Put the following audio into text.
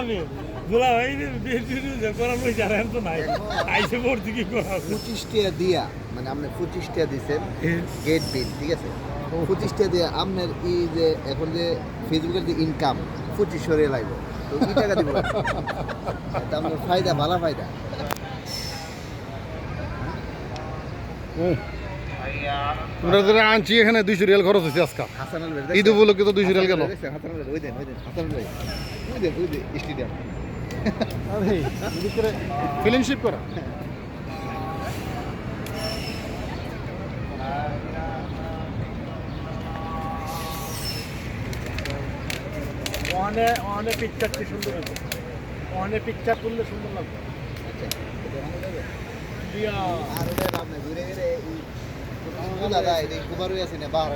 আমি দুলা ভাই যে করার পয়সা আর তো নাই। আইসে পড়ছি কি করা পঁচিশ টাকা দিয়া মানে আপনি পঁচিশ টাকা দিচ্ছেন গেট বিল ঠিক আছে? পঁচিশ টাকা দিয়ে আপনার এই যে এখন যে ফেসবুকের যে ইনকাম পঁচিশশো রে লাগবে তো কি টাকা দিব? এটা আপনার ফায়দা ভালো ফায়দা। যারা আনছি এখানে দুইশো রিয়াল খরচ হয়েছে আজকে। হাসান ঈদ উপলক্ষে তো দুইশো রিয়াল গেল ফিল্মশিপ করা। কি সুন্দর হবে অনেক পিকচার তুললে সুন্দর লাগবে। দিয়া আর ওটা লাভ নাই ঘুরে গেলে দাদা এটা কুমারই আছে না বাহার